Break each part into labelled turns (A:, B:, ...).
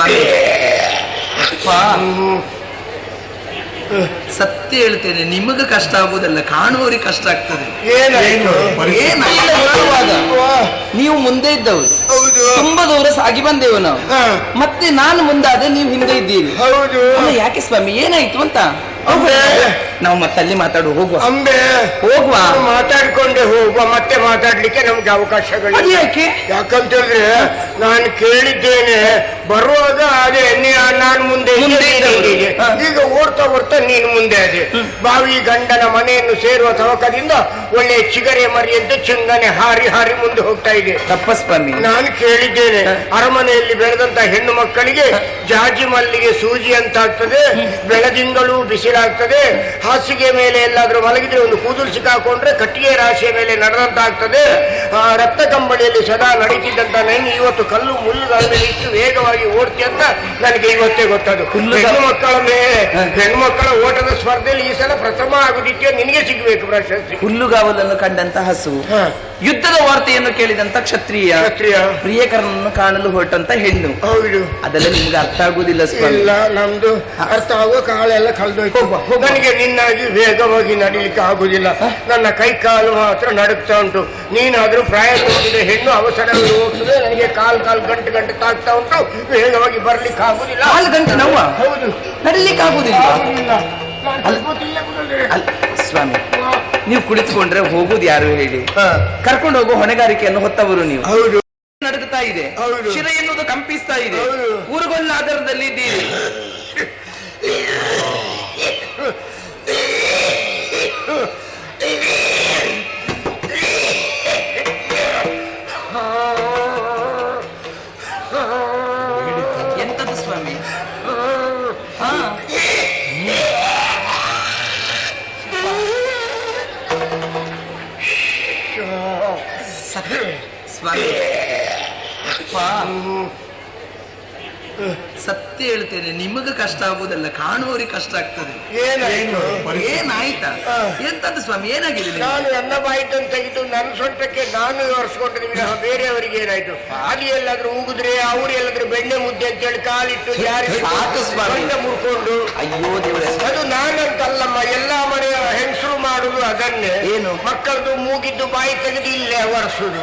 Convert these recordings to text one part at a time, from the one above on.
A: ಸ್ವಾಮಿ ಅಪ್ಪ, ಸತ್ಯ ಹೇಳ್ತೇನೆ ನಿಮಗೆ ಕಷ್ಟ ಆಗುದಲ್ಲ ಕಾಣುವವರಿಗೆ ಕಷ್ಟ ಆಗ್ತದೆ. ನೀವು ಮುಂದೆ ಇದ್ದವು
B: ಹೌದು.
A: ತುಂಬಾ ದೂರ ಸಾಗಿ ಬಂದೆವು ನಾವು. ಮತ್ತೆ ನಾನು ಮುಂದಾದ್ರೆ ನೀವು ಹಿಂದೆ ಇದ್ದೀರಿ. ಯಾಕೆ ಸ್ವಾಮಿ? ಏನಾಯ್ತು ಅಂತ? ನಾವು ಮತ್ತಲ್ಲಿ ಮಾತಾಡುವ ಹೋಗುವ.
B: ಅಂಬೆ.
A: ಹೋಗುವ.
B: ಮಾತಾಡ್ಕೊಂಡೆ ಹೋಗುವ ಮತ್ತೆ ಮಾತಾಡ್ಲಿಕ್ಕೆ ನಮ್ಗೆ ಅವಕಾಶಗಳು
A: ಯಾಕೆ?
B: ಯಾಕಂತ ನಾನು ಕೇಳಿದ್ದೇನೆ ಬರುವಾಗ ಅದೇ ನಾನು ಮುಂದೆ. ಈಗ ಓಡ್ತಾ ಓಡ್ತಾ ನೀನು ಮುಂದೆ ಅದೇ ಬಾವಿ ಗಂಡನ ಮನೆಯನ್ನು ಸೇರುವ ತವಕದಿಂದ ಒಳ್ಳೆ ಚಿಗರೆ ಮರಿಯಂತೆ ಚಿಂಗನೆ ಹಾರಿ ಹಾರಿ ಮುಂದೆ ಹೋಗ್ತಾ ಇದೆ.
A: ತಪ್ಪಸ್ವಾಮಿ
B: ನಾನು ಕೇಳಿದ್ದೇನೆ ಅರಮನೆಯಲ್ಲಿ ಬೆಳೆದಂತ ಹೆಣ್ಣು ಮಕ್ಕಳಿಗೆ ಜಾಜಿ ಮಲ್ಲಿಗೆ ಸೂಜಿ ಅಂತ ಆಗ್ತದೆ ಬೆಳದಿಂಗಳು ಬಿಸಿಲಾಗ್ತದೆ ಹಾಸಿಗೆ ಮೇಲೆ ಎಲ್ಲಾದ್ರೂ ಮಲಗಿದ್ರೆ ಒಂದು ಕೂದಲು ಸಿಕ್ಕಾಕೊಂಡ್ರೆ ಕಟ್ಟಿಗೆ ರಾಶಿಯ ಮೇಲೆ ನಡೆದಂತ ಆಗ್ತದೆ. ಆ ರಕ್ತ ಕಂಬಳಿಯಲ್ಲಿ ಸದಾ ನಡೀತಿದ್ದಂತ ನಾನು ಇವತ್ತು ಕಲ್ಲು ಮುಳ್ಳುಗಳ ಮೇಲೆ ಇಷ್ಟು ವೇಗವಾಗಿ ಓಡ್ತಿ ಅಂತ ನನಗೆ ಇವತ್ತೇ ಗೊತ್ತದು. ಹೆಣ್ಣು ಮಕ್ಕಳ ಮೇಲೆ ಹೆಣ್ಣು ಮಕ್ಕಳ ಓಟದ ಸ್ಪರ್ಧೆಯಲ್ಲಿ ಈ ಸಲ ಪ್ರಥಮ ಆಗುದಿಕ್ಕೆ ನಿನಗೆ ಸಿಗಬೇಕು ಪ್ರಶಸ್ತಿ.
A: ಹುಲ್ಲುಗಾವಲನ್ನು ಕಂಡಂತ ಹಸು. ಯುದ್ಧದ ವಾರ್ತೆಯನ್ನು ಕೇಳಿದಂತ ಕ್ಷತ್ರಿಯ.
B: ಕ್ಷತ್ರಿಯ.
A: ಪ್ರಿಯಕರನನ್ನು ಕಾಣಲು ಹೊರಟಂತ ಹೆಣ್ಣು.
B: ಹೌದು.
A: ಅದೆಲ್ಲ ನಿಮ್ಗೆ ಅರ್ಥ ಆಗುದಿಲ್ಲ ಸ್ವಾಮಿ.
B: ಇಲ್ಲ ನಮ್ದು ಅರ್ಥ ಆಗುವ ಕಾಳೆಲ್ಲ ಕಳೆದೋಯ್ತು. ನನಗೆ ನಿನ್ನಾಗಿ ವೇಗವಾಗಿ ನಡೀಲಿಕ್ಕೆ ಆಗುದಿಲ್ಲ. ನನ್ನ ಕೈ ಕಾಲು ಮಾತ್ರ ನಡುಕ್ತಾ ಉಂಟು. ನೀನಾದ್ರೂ ಪ್ರಾಯ ಹೋಗಿದೆ ಹೆಣ್ಣು ಅವಸರ ಹೋಗ್ತದೆ. ನನಗೆ ಕಾಲ್ ಕಾಲ್ ಗಂಟೆ ಗಂಟೆ ತಾಗ್ತಾ ಉಂಟು. ವೇಗವಾಗಿ ಬರ್ಲಿಕ್ಕೆ ಆಗುದಿಲ್ಲ.
A: ಕಾಲು ಗಂಟೆ ನೋವ
B: ಹೌದು.
A: ನಡಿಲಿಕ್ಕೆ ಆಗುದಿಲ್ಲ.
B: ಆಗುದಿಲ್ಲ.
A: ಸ್ವಾಮಿ ನೀವು ಕುಳಿತುಕೊಂಡ್ರೆ ಹೋಗುದು ಯಾರು ಹೇಳಿ. ಕರ್ಕೊಂಡು ಹೋಗೋ ಹೊಣೆಗಾರಿಕೆಯನ್ನು ಹೊತ್ತವರು ನೀವು.
B: ಹೌದು.
A: ನಡುಗುತ್ತಾ ಇದೆ. ಶಿರ ಎನ್ನುವುದು ಕಂಪಿಸ್ತಾ ಇದೆ.
B: ಊರುಗೊಳ್ಳ
A: ಊರುಗೊಲ್ಲ ಆಧಾರದಲ್ಲಿ ಇದ್ದೀರಿ ಎಂತದು ಸ್ವಾಮಿ? ಹಾ. ಸ್ವಾಮಿ ಅಪ್ಪ, ಸತ್ಯ ಹೇಳ್ತೇನೆ ನಿಮಗೆ ಕಷ್ಟ ಆಗುದಲ್ಲ ಕಾಣುವವರಿಗೆ ಕಷ್ಟ ಆಗ್ತದೆ.
B: ಏನಾಯ್ತು?
A: ಏನಾಯ್ತಾ. ಎಂತದ್ದು ಸ್ವಾಮಿ ಏನಾಗಿದೆ?
B: ನಾನು ನನ್ನ ಬಾಯಿತನ್ನು ತೆಗೆದು ನನ್ನ ಸೊಂಟಕ್ಕೆ ನಾನು ವಿವರಿಸ್ಕೊಂಡಿದ್ದೆ ನಿಮಗೆ ಬೇರೆಯವರಿಗೆ ಏನಾಯ್ತು? ಅಲ್ಲಿ ಎಲ್ಲಾದ್ರೂ ಉಗಿದ್ರೆ ಅವ್ರು ಎಲ್ಲಾದ್ರೂ ಬೆಣ್ಣೆ ಮುದ್ದೆ ಕಾಲಿಟ್ಟು
A: ಸಾಕು ಸ್ವಾಮಿ.
B: ಸೊಂಟ ಮುರ್ಕೊಂಡು.
A: ಅಯ್ಯೋ
B: ಅದು ನಾನಂತಲ್ಲಮ್ಮ ಎಲ್ಲಾ ಮನೆಯ ಹೆಂಗಸರು ಮಾಡುದು ಅದನ್ನೇ.
A: ಏನು?
B: ಮಕ್ಕಳದು ಮೂಗಿದ್ದು ಬಾಯಿ ತೆಗೆದು ಇಲ್ಲೇ ಒರೆಸುದು.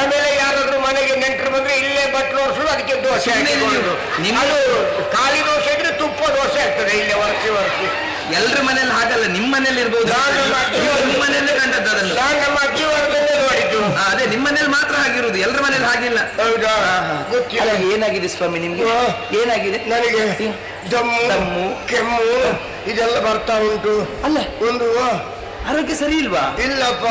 B: ಆಮೇಲೆ ಯಾರಾದ್ರೂ ಮನೆಗೆ ನೆಂಟರು ಬಂದ್ರೆ ಇಲ್ಲೇ ಬಟ್ಲು ಒರೆಸುದು ಅದಕ್ಕೆ ದೋಸೆ ನಿಮ್ಮದು ಖಾಲಿ ದೋಸೆ ಇದ್ರೆ ತುಪ್ಪ ದೋಸೆ ಆಗ್ತದೆ ಇಲ್ಲೇ ಒರೆಸಿ ಒರೆಸಿ.
A: ಎಲ್ರ ಮನೇಲಿ ಹಾಗಲ್ಲ ನಿಮ್ಮ ಮನೇಲಿ ಇರ್ಬೋದು.
B: ನಮ್ಮ
A: ಮನೆಯಲ್ಲೇ ಕಂಡದ್ದು ಅದನ್ನು.
B: ನಮ್ಮ ಅಜ್ಜಿ ವರ್ಗದಲ್ಲೇ ನೋಡಿದ್ದು.
A: ಅದೇ ನಿಮ್ಮ ಮನೇಲಿ ಮಾತ್ರ ಹಾಗಿರುವುದು ಎಲ್ರ ಮನೇಲಿ ಹಾಗಿಲ್ಲ.
B: ಹೌದಾ? ಗೊತ್ತಿಲ್ಲ.
A: ಏನಾಗಿದೆ ಸ್ವಾಮಿ ನಿಮ್ಗೆ. ಏನಾಗಿದೆ?
B: ನನಗೆ ದಮ್ಮು. ಕೆಮ್ಮು ಇದೆಲ್ಲ ಬರ್ತಾ ಉಂಟು.
A: ಅಲ್ಲ.
B: ಒಂದು
A: ಆರೋಗ್ಯ ಸರಿ ಇಲ್ವಾ?
B: ಇಲ್ಲಪ್ಪ.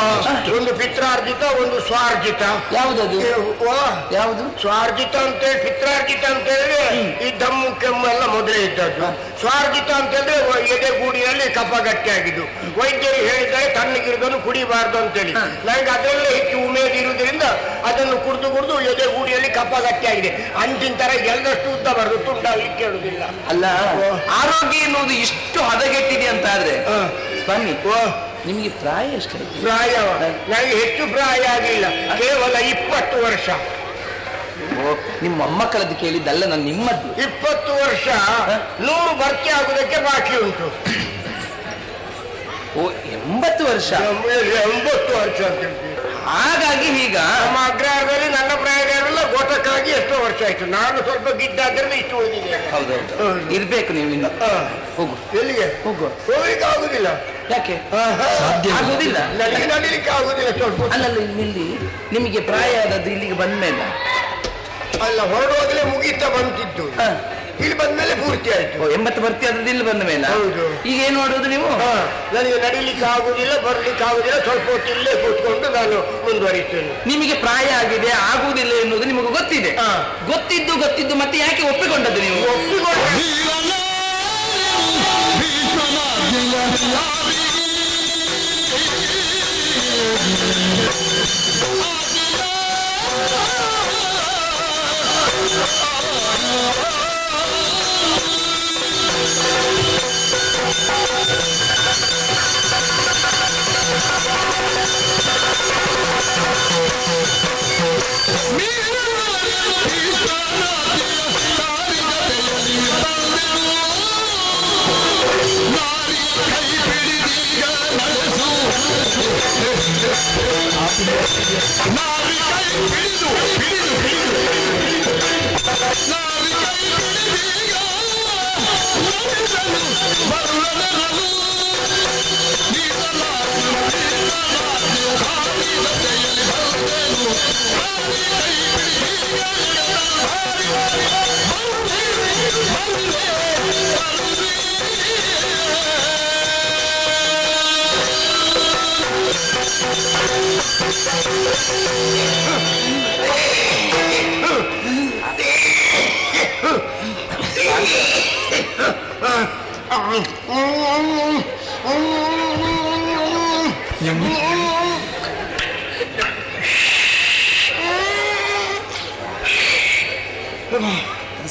B: ಒಂದು ಪಿತ್ರಾರ್ಜಿತ ಒಂದು ಸ್ವಾರ್ಜಿತ.
A: ಯಾವ್ದದು?
B: ಯಾವ್ದು
A: ಯಾವುದು?
B: ಸ್ವಾರ್ಜಿತ ಅಂತ ಹೇಳಿ ಪಿತ್ರಾರ್ಜಿತ ಅಂತ ಹೇಳಿ ಈ ದಮ್ಮು ಕೆಮ್ಮು ಎಲ್ಲ ಮೊದಲೇ ಇದ್ದದ್ದು. ಸ್ವಾರ್ಜಿತ ಅಂತ ಹೇಳಿದ್ರೆ ಎದೆಗೂಡಿನಲ್ಲಿ ಎದೆ ಗೂಡಿನಲ್ಲಿ ಕಫ ಗಟ್ಟಿಯಾಗಿದ್ದು ವೈದ್ಯರು ಹೇಳಿದ್ದಾರೆ ತಣ್ಣಗಿರುವುದನ್ನು ಕುಡಿಬಾರ್ದು ಅಂತೇಳಿ.
A: ಹೇಳಿ
B: ನನಗೆ ಅದರಲ್ಲೇ ಹೆಚ್ಚು ಉಮೇದು ಇರುವುದರಿಂದ ಅದನ್ನು ಕುಡಿದು ಕುಡಿದು ಎದೆಗೂಡಿಯಲ್ಲಿ ಗೂಡಿಯಲ್ಲಿ ಆಗಿದೆ ಅಂತಿನ ತರ ಎಲ್ಲಷ್ಟು ಉದ್ದ ಬರೋದು ತುಂಡಾಗ್ಲಿಕ್ಕೆ ಕೇಳುದಿಲ್ಲ
A: ಅಲ್ಲ. ಆರೋಗ್ಯ ಎನ್ನುವುದು ಇಷ್ಟು ಹದಗೆಟ್ಟಿದೆ ಅಂತ ಆದ್ರೆ
B: ಹಾ.
A: ನಿಮಗೆ ಪ್ರಾಯ ಎಷ್ಟು
B: ಪ್ರಾಯ ನನಗೆ ಹೆಚ್ಚು ಪ್ರಾಯ ಆಗಿಲ್ಲ. ಕೇವಲ ಇಪ್ಪತ್ತು ವರ್ಷ.
A: ನಿಮ್ಮ ಮೊಮ್ಮಕ್ಕಳದ್ದು ಕೇಳಿದ್ದಲ್ಲ ನಾನು ನಿಮ್ಮದ್ದು.
B: ಇಪ್ಪತ್ತು ವರ್ಷ ನೂರು ಭರ್ತಿ ಆಗುವುದಕ್ಕೆ ಬಾಕಿ ಉಂಟು.
A: ಓ ಎಂಬತ್ತು ವರ್ಷ?
B: ಎಂಬತ್ತು ವರ್ಷ ಅಂತ ಹೇಳ್ತೀವಿ.
A: ಹಾಗಾಗಿ ಈಗ
B: ನಮ್ಮ ಅಗ್ರಹಾರದಲ್ಲಿ ನನ್ನ ಪ್ರಾಯಗಾರಲ್ಲ ಗೋಟಕ್ಕಾಗಿ ಎಷ್ಟೋ ವರ್ಷ ಆಯ್ತು. ನಾನು ಸ್ವಲ್ಪ ಗಿಡ್ಡಾದ್ರೆ ಇಷ್ಟು ಉಳಿದಿದೆ
A: ಹೌದೌದು. ಇರ್ಬೇಕು ನೀವು ಇನ್ನು. ಹೋಗು.
B: ಎಲ್ಲಿಗೆ?
A: ಹೋಗು.
B: ಹೋಗ್ಲಿಕ್ಕೆ ಆಗುದಿಲ್ಲ.
A: ಯಾಕೆ?
B: ಆಹಾ.
A: ಆಗುದಿಲ್ಲ.
B: ನನಗೆ ನಡೀಲಿಕ್ಕೆ ಆಗುದಿಲ್ಲ ಸ್ವಲ್ಪ ಹೊತ್ತು.
A: ಅಲ್ಲಲ್ಲ ಇಲ್ಲಿ ನಿಮಗೆ ಪ್ರಾಯ ಆದದ್ದು ಇಲ್ಲಿಗೆ ಬಂದ್ಮೇಲೆ.
B: ಅಲ್ಲ ಹೊರಡುವಾಗಲೇ ಮುಗೀತಾ ಬಂತಿದ್ದು.
A: ಹಾ.
B: ಇಲ್ಲಿ ಬಂದ್ಮೇಲೆ ಪೂರ್ತಿ ಆಯ್ತು.
A: ಎಂಬತ್ತು ಭರ್ತಿ ಆದದ್ದು ಇಲ್ಲಿ ಬಂದ ಮೇಲೆ?
B: ಹೌದು.
A: ಈಗ ಏನ್ ಮಾಡುದು ನೀವು?
B: ಹಾ, ನನಗೆ ನಡೀಲಿಕ್ಕೆ ಆಗುದಿಲ್ಲ ಬರ್ಲಿಕ್ಕೆ ಆಗುದಿಲ್ಲ ಸ್ವಲ್ಪ ಹೊತ್ತು ಇಲ್ಲೇ ಕೂತ್ಕೊಂಡು ನಾನು ಮುಂದುವರಿಸ್ತೇನೆ
A: ನಿಮಗೆ ಪ್ರಾಯ ಆಗಿದೆ ಆಗುವುದಿಲ್ಲ ಎನ್ನುವುದು ನಿಮಗೆ ಗೊತ್ತಿದೆ.
B: ಹಾ.
A: ಗೊತ್ತಿದ್ದು ಗೊತ್ತಿದ್ದು ಮತ್ತೆ ಯಾಕೆ ಒಪ್ಪಿಕೊಂಡದ್ದು ನೀವು?
B: ಒಪ್ಪಿಕೊಂಡೆ.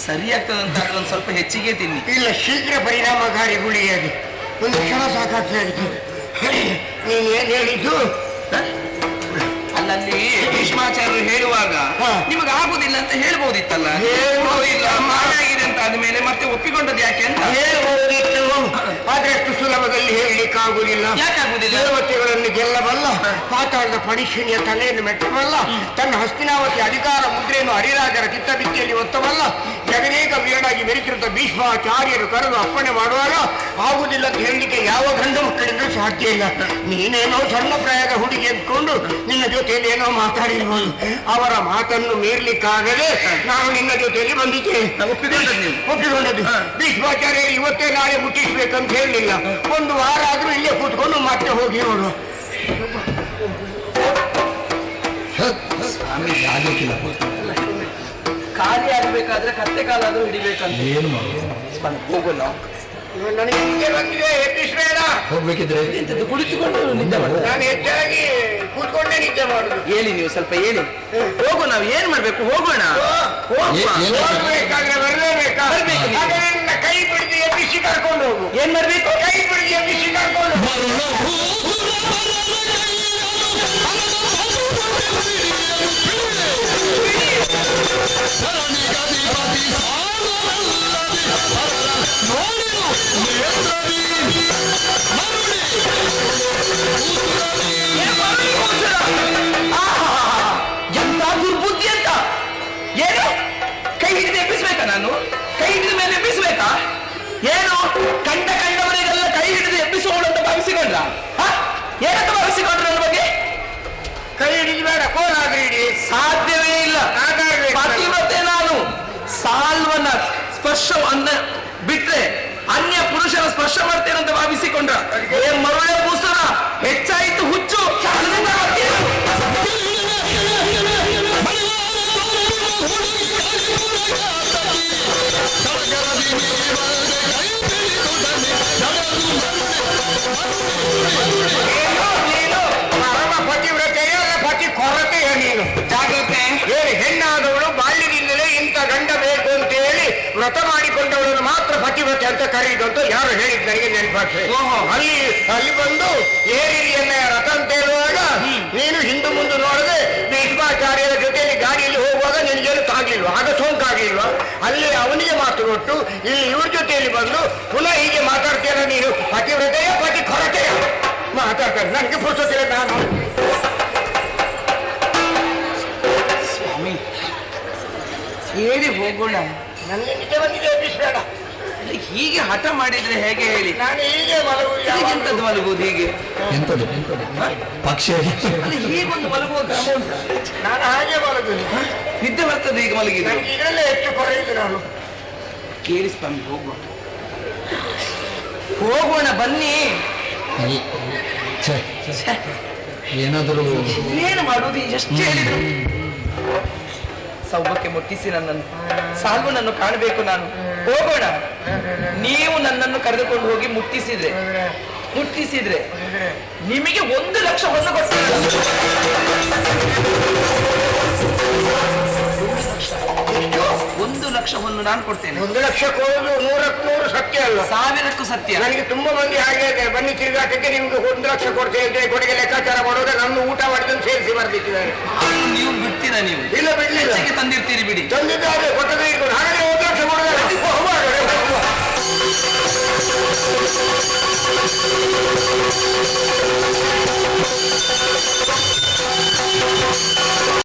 A: ಸರಿ ಆಗ್ತದೆ ಅಂತ ಆದ್ರೆ ಒಂದು ಸ್ವಲ್ಪ ಹೆಚ್ಚಿಗೆ ತಿನ್ನಿ.
B: ಇಲ್ಲ ಶೀಘ್ರ ಪರಿಣಾಮಕಾರಿ ಗುಳಿಗೆ ಅದು ಒಂದು ಕ್ಷಣ ಸಾಕಾಗ್ತಾ ಇತ್ತು ನೀನು ಏನ್ ಹೇಳಿದ್ದು?
A: ಹ? ಅಲ್ಲಲ್ಲಿ ಭೀಷ್ಮಾಚಾರ್ಯರು ಹೇಳುವಾಗ. ನಿಮಗೆ ಆಗುದಿಲ್ಲ ಅಂತ ಹೇಳ್ಬೋದಿತ್ತಲ್ಲ?
B: ಹೇಳ್ಬೋದಿಲ್ಲ.
A: ಮಾಡಾಗಿದೆ ಅಂತ ಆದ್ಮೇಲೆ ಮತ್ತೆ ಒಪ್ಪಿಕೊಂಡದ್ದು ಯಾಕೆ ಅಂತ?
B: ಹೇಳ್ಬಹುದಿತ್ತು ಆದ್ರೆ ಅಷ್ಟು ಸುಲಭದಲ್ಲಿ ಆಗುದಿಲ್ಲ
A: ಯಾಕಾಗುದಿಲ್ಲ?
B: ದೇವತೆಗಳನ್ನು ಗೆಲ್ಲಬಲ್ಲ ಪಾತಾಳದ ಪಣಿಶಿಣಿಯ ತಲೆಯನ್ನು ಮೆಟ್ಟಬಲ್ಲ ತನ್ನ ಹಸ್ತಿನಾವತಿ ಅಧಿಕಾರ ಮುದ್ರೆಯನ್ನು ಹರಿರಾಜರ ಚಿತ್ತಬಿತ್ತಿಯಲ್ಲಿ ಒತ್ತಬಲ್ಲ ಜಗನೇಕ ವೀರನಾಗಿ ಮೆರಿಕಿರುವ ಭೀಷ್ಮಾಚಾರ್ಯರು ಕರೆದು ಅಪ್ಪಣೆ ಮಾಡುವಾಗ ಆಗುವುದಿಲ್ಲ ಅಂತ ಹೇಳಲಿಕ್ಕೆ ಯಾವ ಗಂಡು ಮಕ್ಕಳಿಂದ ಸಾಧ್ಯ ಇಲ್ಲ. ನೀನೇನೋ ಸಣ್ಣ ಪ್ರಯಾಗ ಹುಡುಗಿ ಅಂದ್ಕೊಂಡು ನಿನ್ನ ಜೊತೆಯಲ್ಲಿ ಏನೋ ಮಾತಾಡಿರ್ಬೋದು. ಅವರ ಮಾತನ್ನು ಮೀರ್ಲಿಕ್ಕಾಗದೆ ನಾನು ನಿನ್ನ ಜೊತೆಯಲ್ಲಿ ಬಂದಿದ್ದೇನೆ
A: ಒಪ್ಪಿಕೊಂಡದ್ದು
B: ಭೀಷ್ಮಾಚಾರ್ಯರು ಇವತ್ತೇ ನಾಳೆ ಮುಟ್ಟಿಸ್ಬೇಕಂತ ಹೇಳಲಿಲ್ಲ ಒಂದು ವಾರ ಆದ್ರೂ ಇಲ್ಲೇ ಕೂತ್ಕೊಂಡು ಮತ್ತೆ ಹೋಗಿ ನೋಡು.
A: ಖಾಲಿ ಆಗ್ಬೇಕಾದ್ರೆ ಕತ್ತೆ ಕಾಲಾದ್ರೂ ಹಿಡಿಬೇಕಂತ.
C: ಏನು ಮಾಡುದು?
A: ಹೋಗೋಲ್ಲ
B: ನನಗೆ ನಿದ್ದೆ ಬಂದಿದೆ ಎಬ್ಬಿಸ್ಬೇಡ
C: ಹೋಗ್ಬೇಕಿದ್ರೆ?
A: ಎಂತದ್ದು ಕುಳಿತುಕೊಂಡು ನಿದ್ದೆ ಮಾಡುದು?
B: ನಾನು ಹೆಚ್ಚಾಗಿ ಕೂತ್ಕೊಂಡೇ ನಿದ್ದೆ ಮಾಡುದು.
A: ಹೇಳಿ ನೀವು ಸ್ವಲ್ಪ ಹೇಳಿ. ಹೋಗು ನಾವು ಏನ್ ಮಾಡ್ಬೇಕು? ಹೋಗೋಣ?
B: ಹೋಗ್ಬೇಕಾದ್ರೆ ಬರಲೇಬೇಕಾ?
A: ಬರ್ಬೇಕು
B: ನನ್ನ ಕೈ ಬಿಡಿದು ಎಬ್ಬಿಸಿ ಕರ್ಕೊಂಡು ಹೋಗು.
A: ಏನ್ ಮಾಡ್ಬೇಕು?
B: ಕೈ
A: ಹಿಡಿದು
B: ಬೇಡ ಕೋಲಾದ್ರೆ ಹಿಡಿ
A: ಸಾಧ್ಯವೇ ಇಲ್ಲ. ಪತಿವ್ರತೆ ನಾನು ಸಾಲ್ವನ್ನ ಸ್ಪರ್ಶ ಅನ್ನ ಬಿಟ್ರೆ ಅನ್ಯ ಪುರುಷನ ಸ್ಪರ್ಶ ಮಾಡ್ತೇನೆ ಅಂತ ಭಾವಿಸಿಕೊಂಡ್ರ ಮರುಳೆ ಪುಸ್ತಕ ಹೆಚ್ಚಾಯಿತು
B: ವ್ರತ ಮಾಡಿಕೊಂಡವಳನ್ನು ಮಾತ್ರ ಪತಿವ್ರತೆ ಅಂತ ಕರೆಯುದು ಅಂತ ಯಾರು ಹೇಳಿದ್ ನನಗೆ ನೆನಪಾಗ್ತದೆ.
A: ಓಹೋ.
B: ಅಲ್ಲಿ ಅಲ್ಲಿ ಬಂದು ಏರಿರಿಯನ್ನ ರಥ ಅಂತ ಹೇಳುವಾಗ ನೀನು ಹಿಂದೂ ಮುಂದೆ ನೋಡದೆ ಭೀಷ್ಮಾಚಾರ್ಯರ ಜೊತೆಯಲ್ಲಿ ಗಾಡಿಯಲ್ಲಿ ಹೋಗುವಾಗ ನಿನಗೇನು ತಾಗ್ಲಿಲ್ವಾ? ಆಗ ಸೋಂಕಾಗ್ಲಿಲ್ವಾ? ಅಲ್ಲಿ ಅವನಿಗೆ ಮಾತು ಕೊಟ್ಟು ಇಲ್ಲಿ ಇವ್ರ ಜೊತೆಯಲ್ಲಿ ಬಂದು ಪುನಃ ಹೀಗೆ ಮಾತಾಡ್ತೀರ ನೀನು? ಪತಿವ್ರತೆಯ ಪತಿ ಕೊರತೆಯ? ಮಾತಾಡ್ತಾರೆ. ನನಗೆ ಪುಸ್ತಕ ನಾನು.
A: ಸ್ವಾಮಿ ಹೇಳಿ ಹೋಗೋಣ.
B: ನನಗೆ ನಿಜ ಬಂದಿದೆ ಬೇಡ
A: ಇಲ್ಲಿ ಹೀಗೆ ಹಠ ಮಾಡಿದ್ರೆ ಹೇಗೆ ಹೇಳಿ?
B: ನಾನು ಹೀಗೆ ಮಲಗುವುದು.
A: ಎಂತದ್ದು ಮಲಗುವುದು ಹೀಗೆ?
C: ಎಂತದ್ದು ಪಕ್ಷಿ.
A: ಅಲ್ಲ ಹೀಗೊಂದು ಮಲಗುವ ಕ್ರಮ ಉಂಟಾ?
B: ನಾನು ಹಾಗೆ ಮಲಗುದು
A: ನಿದ್ದೆ ಬರ್ತದೆ ಈಗ ಮಲಗಿ
B: ನನಗೆ ಇದರಲ್ಲೇ ಹೆಚ್ಚು ಕೊರೆಯುದು ನಾನು.
A: ಕೇಳಿ ಸ್ವಾಮಿ ಹೋಗುವ. ಹೋಗೋಣ ಬನ್ನಿ.
C: ಅಲ್ಲ. ಛೆ,
A: ಛೆ,
C: ಏನಾದರೂ
A: ಏನು ಮಾಡುವುದು? ಎಷ್ಟು ಹೇಳಿದ್ರು. ಸೌಭಕ್ಕೆ ಮುಟ್ಟಿಸಿ ನನ್ನನ್ನು. ಸಾಲ್ವು ನನ್ನ ಕಾಣಬೇಕು ನಾನು. ಹೋಗೋಣ. ನೀವು ನನ್ನನ್ನು ಕರೆದುಕೊಂಡು ಹೋಗಿ ಮುಟ್ಟಿಸಿದ್ರೆ. ಮುಟ್ಟಿಸಿದ್ರೆ ನಿಮಗೆ ಒಂದು ಲಕ್ಷ ಹೊಸ ಕೊಡ್ತೇನೆ. ಒಂದು ಲಕ್ಷ ಹೊನ್ನು ನಾನು ಕೊಡ್ತೇನೆ.
B: ಒಂದು ಲಕ್ಷ ಕೊಡುವುದು ನೂರಕ್ಕೆ ನೂರು ಸತ್ಯ ಅಲ್ಲ.
A: ಸಾವಿರಕ್ಕೂ ಸತ್ಯ.
B: ನನಗೆ ತುಂಬಾ ಮಂದಿ ಹಾಗೆ ಬನ್ನಿ ತಿರುಗಾಟಕ್ಕೆ ನಿಮ್ಗೆ ಒಂದು ಲಕ್ಷ ಹೇಳಿ ಕೊಡುಗೆ ಲೆಕ್ಕಾಚಾರ ಮಾಡೋದು ನನ್ನ ಊಟ ಮಾಡಿದ್ದನ್ನು ಸೇರಿಸಿ ಬರ್ಬೇಕಿದ್ದಾರೆ
A: ನೀವು ಬಿಡ್ತೀರಾ ನೀವು?
B: ಇಲ್ಲ ಬಿಡ್ಲಿಲ್ಲ.
A: ತಂದಿರ್ತೀರಿ ಬಿಡಿ.
B: ತಂದಿದ್ದಾರೆ ಕೊಟ್ಟದೇ ಹಾಗೆ